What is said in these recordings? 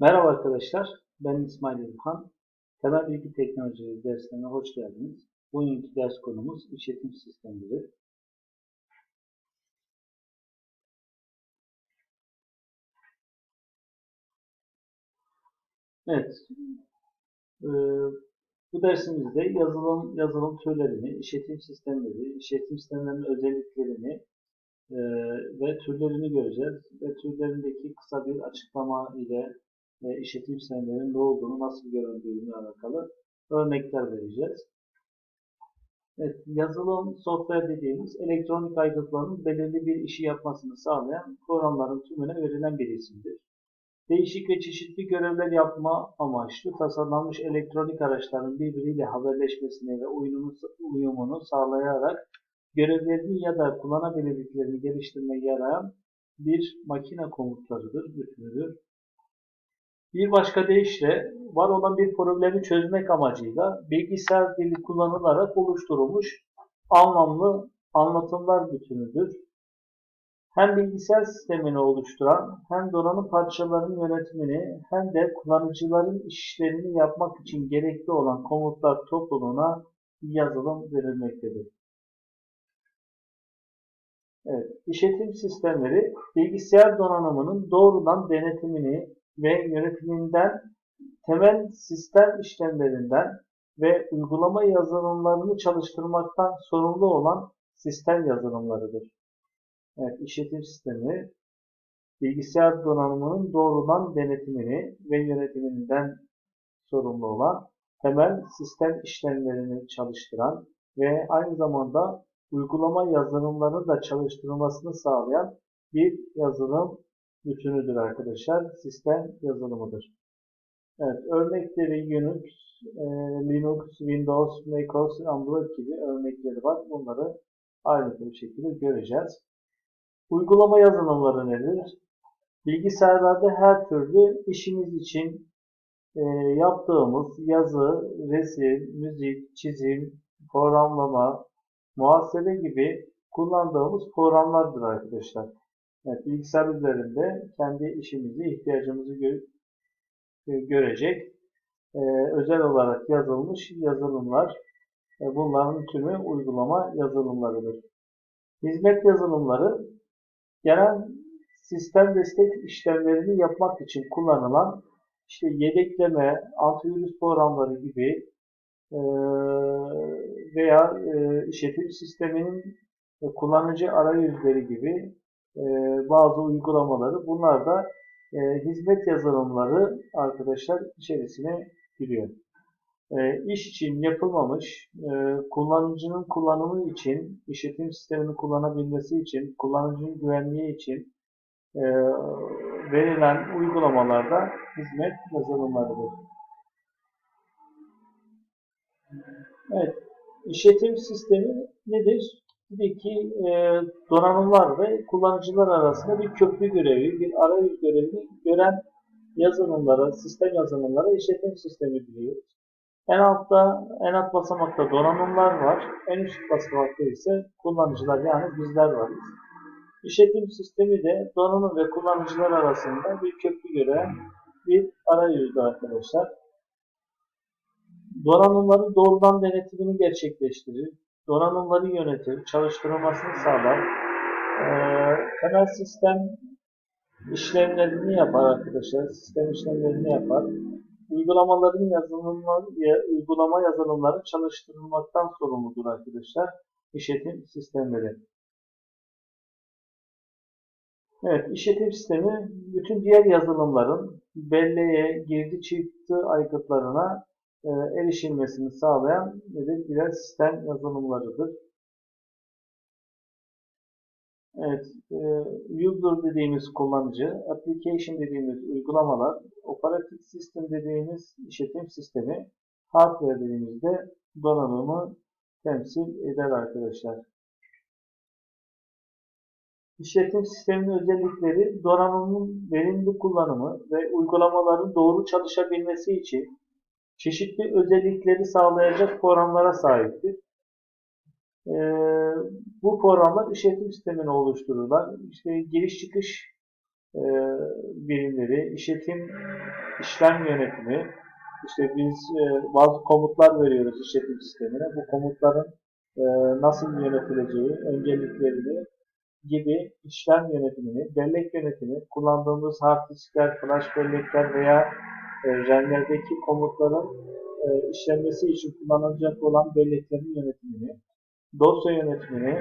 Merhaba arkadaşlar, ben İsmail İlhan. Temel Bilgi Teknolojileri derslerine hoş geldiniz. Bugünkü ders konumuz işletim sistemleri. Evet, e, bu dersimizde yazılım yazılım türlerini, işletim sistemleri, işletim sistemlerinin özelliklerini e, ve türlerini göreceğiz. Ve türlerindeki kısa bir açıklama ile e, işletim sistemlerinin ne olduğunu, nasıl göründüğünü alakalı örnekler vereceğiz. Evet, yazılım software dediğimiz elektronik aygıtların belirli bir işi yapmasını sağlayan programların tümüne verilen bir isimdir. Değişik ve çeşitli görevler yapma amaçlı tasarlanmış elektronik araçların birbiriyle haberleşmesini ve uyumunu sağlayarak görevlerini ya da kullanabilirliklerini geliştirmeye yarayan bir makine komutlarıdır, bütünüdür. Bir başka deyişle var olan bir problemi çözmek amacıyla bilgisayar dili kullanılarak oluşturulmuş anlamlı anlatımlar bütünüdür. Hem bilgisayar sistemini oluşturan hem donanım parçalarının yönetimini hem de kullanıcıların işlerini yapmak için gerekli olan komutlar topluluğuna yazılım verilmektedir. Evet, işletim sistemleri bilgisayar donanımının doğrudan denetimini ve yönetiminden temel sistem işlemlerinden ve uygulama yazılımlarını çalıştırmaktan sorumlu olan sistem yazılımlarıdır. Evet, işletim sistemi bilgisayar donanımının doğrudan denetimini ve yönetiminden sorumlu olan temel sistem işlemlerini çalıştıran ve aynı zamanda uygulama yazılımlarını da çalıştırılmasını sağlayan bir yazılım bütünüdür arkadaşlar. Sistem yazılımıdır. Evet, örnekleri Unix, e, Linux, Windows, macOS, Android gibi örnekleri var. Bunları ayrıntılı bir şekilde göreceğiz. Uygulama yazılımları nedir? Bilgisayarlarda her türlü işimiz için e, yaptığımız yazı, resim, müzik, çizim, programlama, muhasebe gibi kullandığımız programlardır arkadaşlar. Evet, bilgisayar üzerinde kendi işimizi, ihtiyacımızı gö e, görecek e, özel olarak yazılmış yazılımlar. E, bunların tümü uygulama yazılımlarıdır. Hizmet yazılımları genel sistem destek işlemlerini yapmak için kullanılan işte yedekleme, antivirüs programları gibi e, veya e, işletim sisteminin kullanıcı arayüzleri gibi e, bazı uygulamaları. Bunlar da e, hizmet yazılımları arkadaşlar içerisine giriyor. E, iş için yapılmamış, e, kullanıcının kullanımı için, işletim sistemini kullanabilmesi için, kullanıcının güvenliği için e, verilen uygulamalarda hizmet yazılımlarıdır. Evet, işletim sistemi nedir? Tabii ki e, donanımlar ve kullanıcılar arasında bir köprü görevi, bir arayüz görevi gören yazılımlara, sistem yazılımlara işletim sistemi diyoruz. En altta, en alt basamakta donanımlar var. En üst basamakta ise kullanıcılar yani bizler varız. İşletim sistemi de donanım ve kullanıcılar arasında bir köprü gören bir arayüzdür arkadaşlar. Donanımların doğrudan denetimini gerçekleştirir donanımları yönetir, çalıştırılmasını sağlar. Ee, temel sistem işlemlerini yapar arkadaşlar. Sistem işlemlerini yapar. Uygulamaların yazılımları, uygulama yazılımları çalıştırılmaktan sorumludur arkadaşlar. İşletim sistemleri. Evet, işletim sistemi bütün diğer yazılımların belleğe, girdi çıktı aygıtlarına e, erişilmesini sağlayan nedir? birer sistem yazılımlarıdır. Evet, e, user dediğimiz kullanıcı, application dediğimiz uygulamalar, operating system dediğimiz işletim sistemi, hardware dediğimizde donanımı temsil eder arkadaşlar. İşletim sisteminin özellikleri donanımın verimli kullanımı ve uygulamaların doğru çalışabilmesi için çeşitli özellikleri sağlayacak programlara sahiptir. Ee, bu programlar işletim sistemini oluştururlar. İşte giriş çıkış e, birimleri, işletim işlem yönetimi, işte biz e, bazı komutlar veriyoruz işletim sistemine. Bu komutların e, nasıl yönetileceği, önceliklerini gibi işlem yönetimini, bellek yönetimi, kullandığımız hard diskler, flash bellekler veya RAM'lerdeki komutların e, işlenmesi için kullanılacak olan belleklerin yönetimini, dosya yönetimini,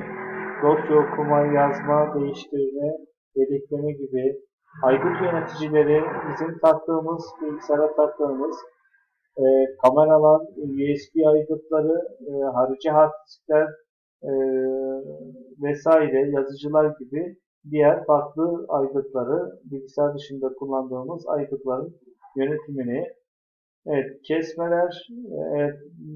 dosya okuma, yazma, değiştirme, yedekleme gibi aygıt yöneticileri, bizim taktığımız, bilgisayara taktığımız e, kameralar, USB aygıtları, e, harici hard diskler e, vesaire, yazıcılar gibi diğer farklı aygıtları, bilgisayar dışında kullandığımız aygıtların yönetimini, evet, kesmeler, evet,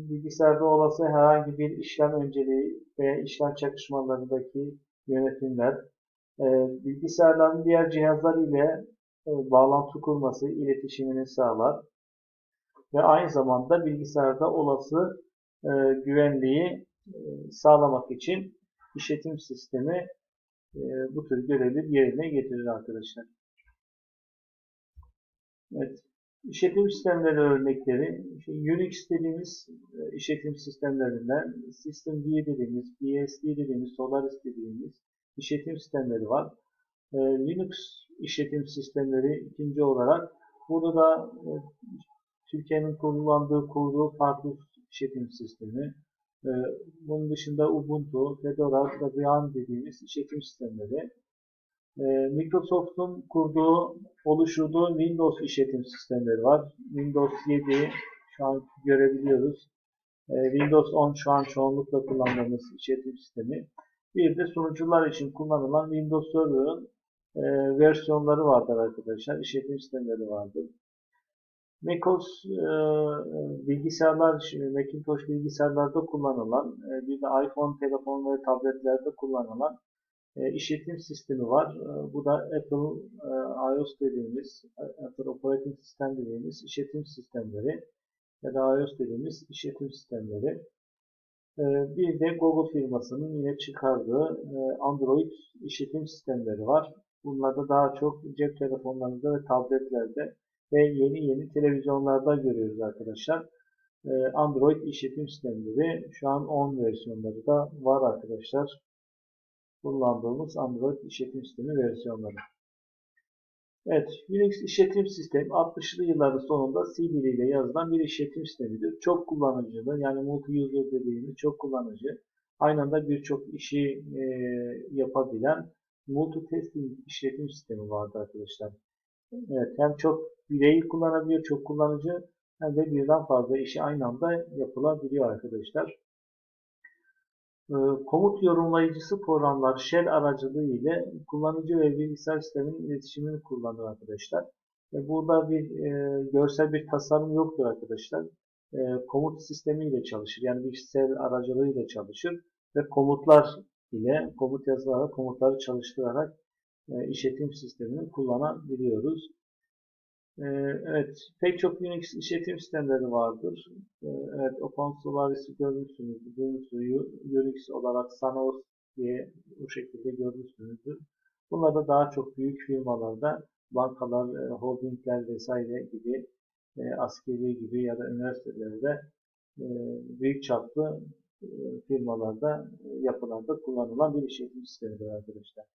bilgisayarda olası herhangi bir işlem önceliği veya işlem çakışmalarındaki yönetimler, e, bilgisayarların diğer cihazlar ile e, bağlantı kurması, iletişimini sağlar ve aynı zamanda bilgisayarda olası e, güvenliği e, sağlamak için işletim sistemi e, bu tür görevi yerine getirir arkadaşlar. Evet. İşletim sistemleri örnekleri, işte Unix dediğimiz e, işletim sistemlerinden Systemd dediğimiz, BSD dediğimiz, Solaris dediğimiz işletim sistemleri var. E, Linux işletim sistemleri ikinci olarak burada da e, Türkiye'nin kullandığı, kurduğu farklı işletim sistemi. Bunun dışında Ubuntu, Fedora, Debian dediğimiz işletim sistemleri. E, Microsoft'un kurduğu, oluşturduğu Windows işletim sistemleri var. Windows 7 şu an görebiliyoruz. E, Windows 10 şu an çoğunlukla kullandığımız işletim sistemi. Bir de sunucular için kullanılan Windows Server'ın e, versiyonları vardır arkadaşlar. İşletim sistemleri vardır. macOS e, bilgisayarlar, Macintosh bilgisayarlarda kullanılan, e, bir de iPhone, telefon ve tabletlerde kullanılan e, işletim sistemi var. E, bu da Apple e, iOS dediğimiz, Apple Operating System dediğimiz işletim sistemleri ya da iOS dediğimiz işletim sistemleri. E, bir de Google firmasının yine çıkardığı e, Android işletim sistemleri var. Bunlarda daha çok cep telefonlarında ve tabletlerde ve yeni yeni televizyonlarda görüyoruz arkadaşlar. E, Android işletim sistemleri şu an 10 versiyonları da var arkadaşlar kullandığımız Android işletim sistemi versiyonları. Evet, Unix işletim sistemi 60'lı yılların sonunda C diliyle yazılan bir işletim sistemidir. Çok kullanıcılı, yani multi-user dediğimiz çok kullanıcı, aynı anda birçok işi e, yapabilen multi-testing işletim sistemi vardı arkadaşlar. Evet, hem çok bireyi kullanabiliyor, çok kullanıcı, hem de birden fazla işi aynı anda yapılabiliyor arkadaşlar. Ee, komut yorumlayıcısı programlar shell aracılığı ile kullanıcı ve bilgisayar sisteminin iletişimini kullanır arkadaşlar. Burada bir e, görsel bir tasarım yoktur arkadaşlar. E, komut sistemi ile çalışır. Yani bir shell aracılığı ile çalışır ve komutlar ile komut yazılarak komutları çalıştırarak e, işletim sistemini kullanabiliyoruz. Ee, evet, pek çok Unix işletim sistemleri vardır. Ee, evet, OpenSolaris'i görmüşsünüzdür, duymuşsunuzdur. Unix olarak Sanos diye bu şekilde görmüşsünüzdür. Bunlar da daha çok büyük firmalarda, bankalar, e, holdingler vesaire gibi, e, askeri gibi ya da üniversitelerde e, büyük çaplı firmalarda, yapılarda kullanılan bir işletim sistemidir arkadaşlar.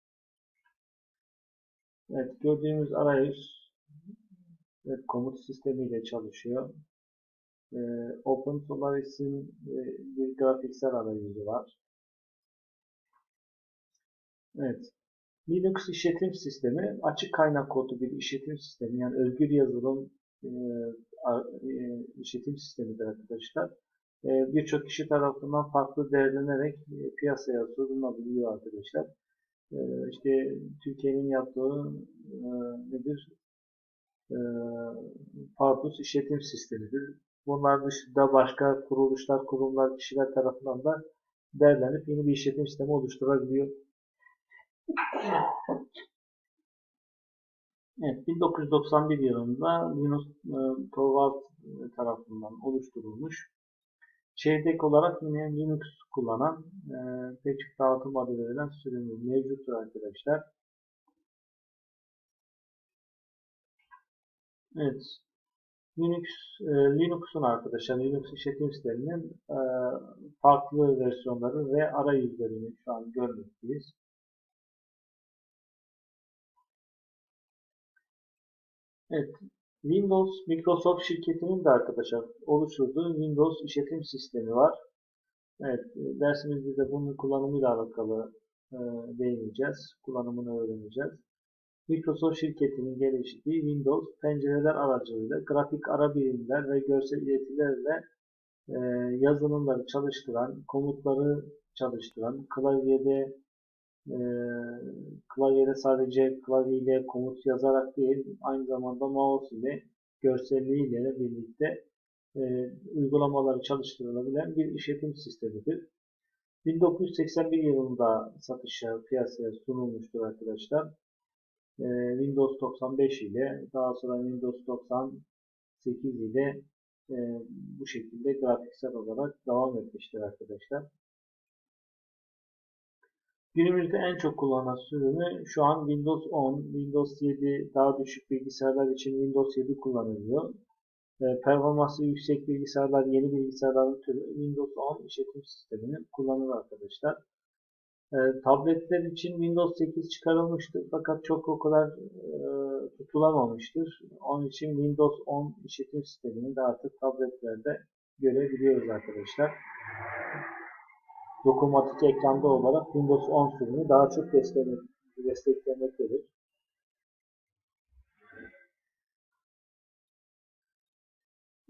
Evet, gördüğümüz arayüz Evet, komut sistemiyle çalışıyor. Ee, Open Solaris'in e, bir grafiksel arayüzü var. Evet. Linux işletim sistemi açık kaynak kodlu bir işletim sistemi yani özgür yazılım e, e, işletim sistemidir arkadaşlar. E, Birçok kişi tarafından farklı değerlenerek e, piyasaya sunulabiliyor arkadaşlar. E, işte Türkiye'nin yaptığı e, nedir? E, Pardus işletim sistemidir. Bunlar dışında başka kuruluşlar, kurumlar, kişiler tarafından da derlenip yeni bir işletim sistemi oluşturabiliyor. Evet, 1991 yılında Linus e, Torvald tarafından oluşturulmuş. Çeyrek olarak yine Linux kullanan e, pek dağıtım adı verilen sürümü mevcuttur arkadaşlar. Evet. Linux, e, Linux'un arkadaşlar, Linux işletim sisteminin e, farklı versiyonları ve arayüzlerini şu an görmekteyiz. Evet, Windows, Microsoft şirketinin de arkadaşlar oluşturduğu Windows işletim sistemi var. Evet, e, dersimizde de bunun kullanımıyla alakalı e, değineceğiz. Kullanımını öğreneceğiz. Microsoft şirketinin geliştirdiği Windows pencereler aracılığıyla grafik ara birimler ve görsel iletilerle e, yazılımları çalıştıran, komutları çalıştıran, klavyede e, klavyede sadece klavyeyle komut yazarak değil, aynı zamanda mouse ile görselliğiyle birlikte e, uygulamaları çalıştırılabilen bir işletim sistemidir. 1981 yılında satışa piyasaya sunulmuştur arkadaşlar. Ee, Windows 95 ile daha sonra Windows 98 ile e, bu şekilde grafiksel olarak devam etmiştir arkadaşlar. Günümüzde en çok kullanılan sürümü şu an Windows 10, Windows 7 daha düşük bilgisayarlar için Windows 7 kullanılıyor. E, performansı yüksek bilgisayarlar, yeni bilgisayarların türü Windows 10 işletim sistemini kullanır arkadaşlar. E, tabletler için Windows 8 çıkarılmıştır fakat çok o kadar e, tutulamamıştır. Onun için Windows 10 işletim sistemini de artık tabletlerde görebiliyoruz arkadaşlar. Dokunmatik ekranda olarak Windows 10 sürümü daha çok desteklemektedir.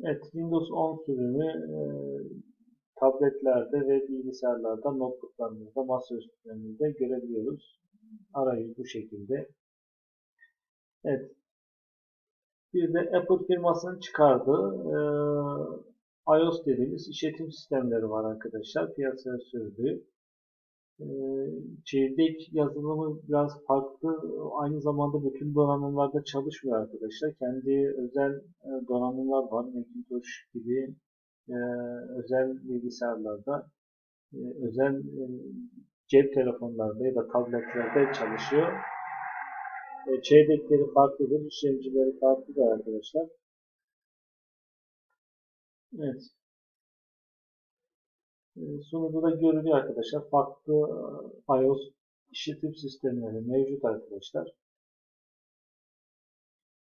Evet, Windows 10 sürümü e, tabletlerde ve bilgisayarlarda, notebooklarımızda, masaüstlerimizde görebiliyoruz. Arayüz bu şekilde. Evet. Bir de Apple firmasının çıkardığı e, iOS dediğimiz işletim sistemleri var arkadaşlar. Piyasaya sürdüğü. E, çekirdek yazılımı biraz farklı. Aynı zamanda bütün donanımlarda çalışmıyor arkadaşlar. Kendi özel e, donanımlar var. Macintosh gibi e, özel bilgisayarlarda, e, özel e, cep telefonlarda ya da tabletlerde çalışıyor. E, çeyrekleri farklıdır, işlemcileri farklıdır arkadaşlar. Evet. E, sunuda da görülüyor arkadaşlar. Farklı e, iOS işletim sistemleri mevcut arkadaşlar.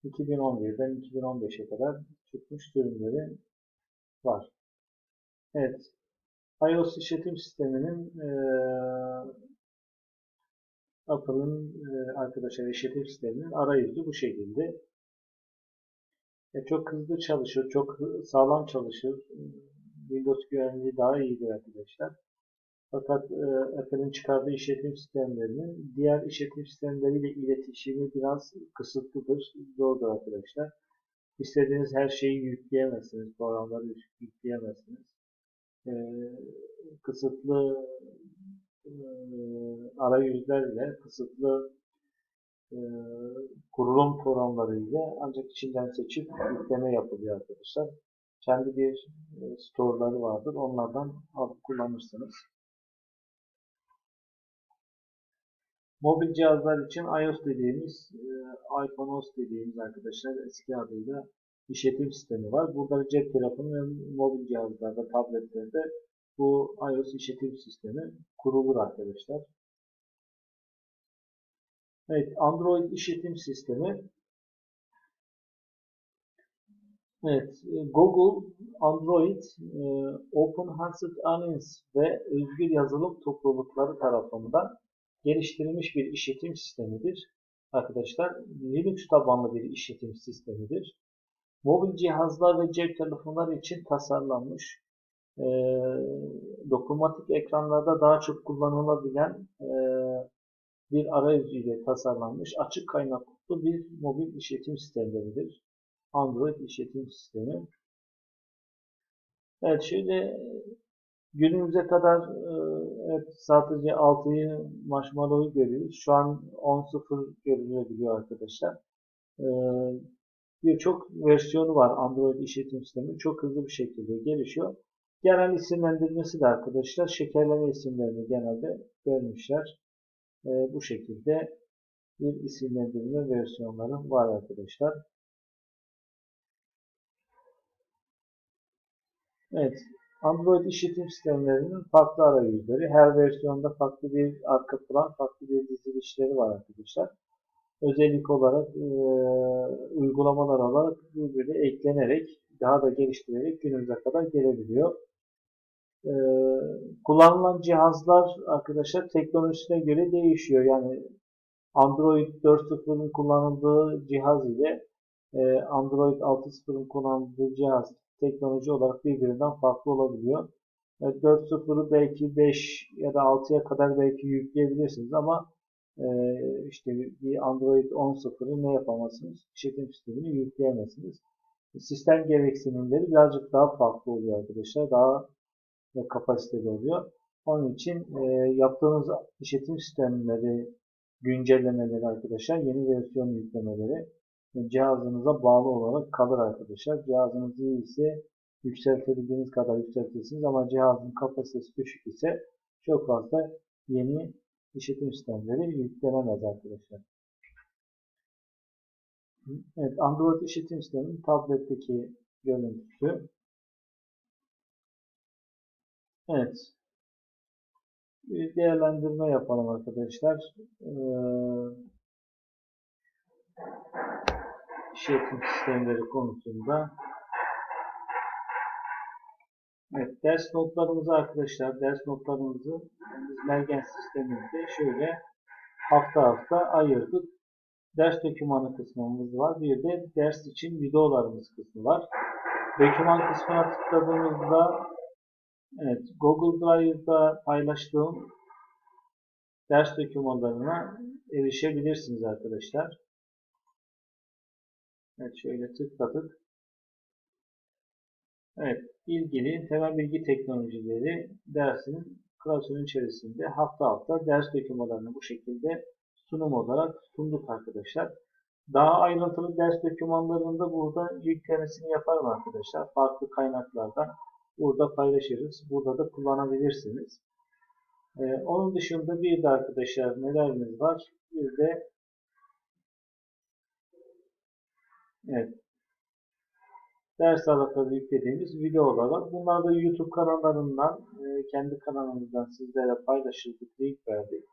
2011'den 2015'e kadar çıkmış sürümleri var. Evet. iOS işletim sisteminin e, Apple'ın e, arkadaşlar işletim sisteminin arayüzü bu şekilde. E, çok hızlı çalışır, çok sağlam çalışır. Windows güvenliği daha iyidir arkadaşlar. Fakat e, Apple'ın çıkardığı işletim sistemlerinin diğer işletim sistemleriyle iletişimi biraz kısıtlıdır, zordur arkadaşlar. İstediğiniz her şeyi yükleyemezsiniz, programları yükleyemezsiniz. E, kısıtlı e, arayüzlerle, kısıtlı e, kurulum programlarıyla ancak içinden seçip yükleme yapılıyor arkadaşlar. Kendi bir e, store'ları vardır. Onlardan alıp kullanırsınız. Mobil cihazlar için iOS dediğimiz, e, iPhone OS dediğimiz arkadaşlar eski adıyla işletim sistemi var. Burada cep telefonu ve mobil cihazlarda, tabletlerde bu iOS işletim sistemi kurulur arkadaşlar. Evet, Android işletim sistemi. Evet, Google, Android, e, Open Handset Alliance ve özgür yazılım toplulukları tarafından geliştirilmiş bir işletim sistemidir. Arkadaşlar, Linux tabanlı bir işletim sistemidir. Mobil cihazlar ve cep telefonları için tasarlanmış, e, dokunmatik ekranlarda daha çok kullanılabilen e, bir arayüzü ile tasarlanmış açık kaynaklı bir mobil işletim sistemleridir. Android işletim sistemi. Evet şöyle Günümüze kadar hep sadece 6'yı marshmallow'u görüyoruz. Şu an 10.0 görünebiliyor arkadaşlar. E, birçok versiyonu var Android işletim sistemi. Çok hızlı bir şekilde gelişiyor. Genel isimlendirmesi de arkadaşlar şekerleme isimlerini genelde vermişler. E, bu şekilde bir isimlendirme versiyonları var arkadaşlar. Evet. Android işletim sistemlerinin farklı arayüzleri. Her versiyonda farklı bir arka plan, farklı bir dizilişleri var arkadaşlar. Özellik olarak e, uygulamalar olarak birbirine eklenerek, daha da geliştirerek günümüze kadar gelebiliyor. E, kullanılan cihazlar arkadaşlar teknolojisine göre değişiyor. Yani Android 4.0'ın kullanıldığı cihaz ile e, Android 6.0'ın kullanıldığı cihaz teknoloji olarak birbirinden farklı olabiliyor. 4.0'ı belki 5 ya da 6'ya kadar belki yükleyebilirsiniz ama e, işte bir Android 10.0'ı ne yapamazsınız? İşletim sistemini yükleyemezsiniz. Sistem gereksinimleri birazcık daha farklı oluyor arkadaşlar. Daha e, kapasiteli oluyor. Onun için e, yaptığınız işletim sistemleri güncellemeleri arkadaşlar, yeni versiyon yüklemeleri cihazınıza bağlı olarak kalır arkadaşlar. Cihazınız iyi ise yükseltebildiğiniz kadar yükseltirsiniz ama cihazın kapasitesi düşük ise çok fazla yeni işletim sistemleri yüklenemez arkadaşlar. Evet, Android işletim sisteminin tabletteki görüntüsü. Evet. Bir değerlendirme yapalım arkadaşlar. Ee, işletim sistemleri konusunda. Evet, ders notlarımızı arkadaşlar, ders notlarımızı biz Mergen sisteminde şöyle hafta hafta ayırdık. Ders dokümanı kısmımız var. Bir de ders için videolarımız kısmı var. Doküman kısmına tıkladığımızda evet, Google Drive'da paylaştığım ders dokümanlarına erişebilirsiniz arkadaşlar. Evet şöyle tıkladık. Evet ilgili temel bilgi teknolojileri dersinin klasörün içerisinde hafta hafta ders dokümanlarını bu şekilde sunum olarak sunduk arkadaşlar. Daha ayrıntılı ders dokümanlarında burada yüklemesini yaparım arkadaşlar. Farklı kaynaklardan burada paylaşırız. Burada da kullanabilirsiniz. Ee, onun dışında bir de arkadaşlar nelerimiz var? Bir de Evet. Ders alakalı yüklediğimiz videolar var. Bunlar da YouTube kanallarından, e, kendi kanalımızdan sizlere paylaşıldık, link verdik.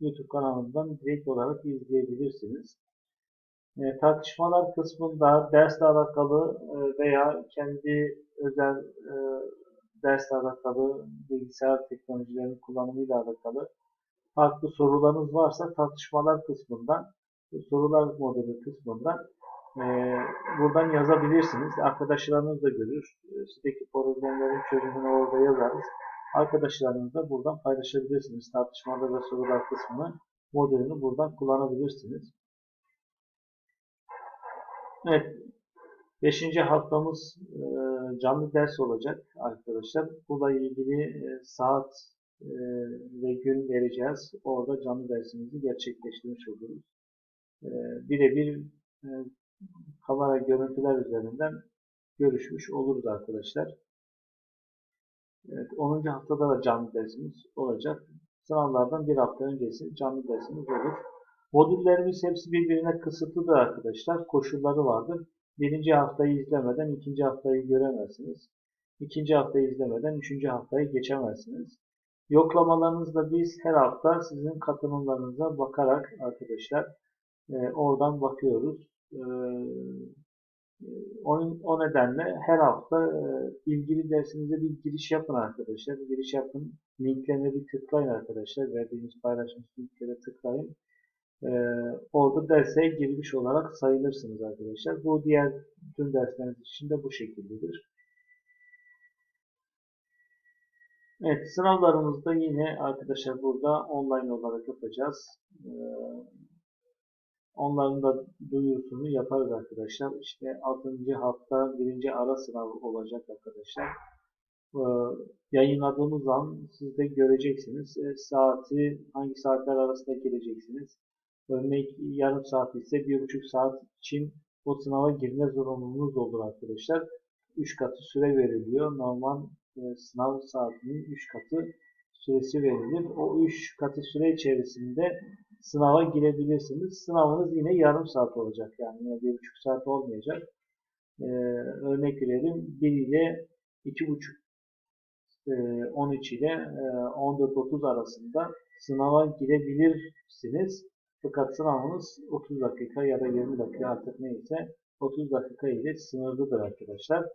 YouTube kanalından direkt olarak izleyebilirsiniz. E, tartışmalar kısmında dersle alakalı e, veya kendi özel e, dersle alakalı bilgisayar teknolojilerinin kullanımıyla alakalı farklı sorularınız varsa tartışmalar kısmından sorular modeli kısmından ee, buradan yazabilirsiniz. Arkadaşlarınız da görür. Ee, sizdeki problemlerin çözümünü orada yazarız. Arkadaşlarınız da buradan paylaşabilirsiniz. Tartışmalar ve sorular kısmını modelini buradan kullanabilirsiniz. Evet. Beşinci haftamız e, canlı ders olacak arkadaşlar. Bununla ilgili e, saat e, ve gün vereceğiz. Orada canlı dersimizi gerçekleştirmiş oluruz. Birebir kamera görüntüler üzerinden görüşmüş oluruz arkadaşlar. Evet, 10. haftada da canlı dersimiz olacak. Sınavlardan bir hafta öncesi canlı dersimiz olur. Modüllerimiz hepsi birbirine kısıtlıdır arkadaşlar. Koşulları vardır. Birinci haftayı izlemeden ikinci haftayı göremezsiniz. İkinci haftayı izlemeden üçüncü haftayı geçemezsiniz. Yoklamalarınızda biz her hafta sizin katılımlarınıza bakarak arkadaşlar e, oradan bakıyoruz. Ee, o, nedenle her hafta e, ilgili dersinize bir giriş yapın arkadaşlar. Bir giriş yapın. Linklerine bir tıklayın arkadaşlar. Verdiğimiz paylaşmış linklere tıklayın. Orada derse girmiş olarak sayılırsınız arkadaşlar. Bu diğer tüm dersleriniz için de bu şekildedir. Evet sınavlarımızda yine arkadaşlar burada online olarak yapacağız. Ee, Onların da duyurusunu yaparız arkadaşlar. İşte 6. hafta 1. ara sınav olacak arkadaşlar. Ee, yayınladığımız an siz de göreceksiniz. E, saati hangi saatler arasında gireceksiniz. Örnek yarım saat ise bir buçuk saat için o sınava girme zorunluluğunuz olur arkadaşlar. 3 katı süre veriliyor. Normal e, sınav saatinin 3 katı süresi verilir. O 3 katı süre içerisinde sınava girebilirsiniz. Sınavınız yine yarım saat olacak. Yani bir buçuk saat olmayacak. Ee, örnek verelim. 1 ile 2.5 e, 13 ile e, 14.30 arasında sınava girebilirsiniz. Fakat sınavınız 30 dakika ya da 20 dakika artık neyse 30 dakika ile sınırlıdır arkadaşlar.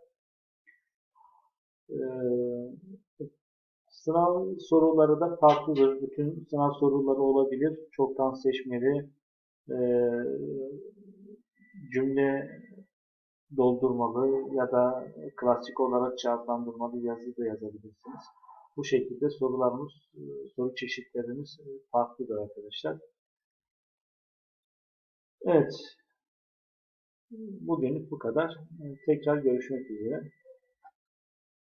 Sınav soruları da farklıdır. Bütün sınav soruları olabilir. Çoktan seçmeli, e, cümle doldurmalı ya da klasik olarak cevaplandırmalı yazı da yazabilirsiniz. Bu şekilde sorularımız, e, soru çeşitlerimiz e, farklıdır arkadaşlar. Evet. Bugünlük bu kadar. Tekrar görüşmek üzere.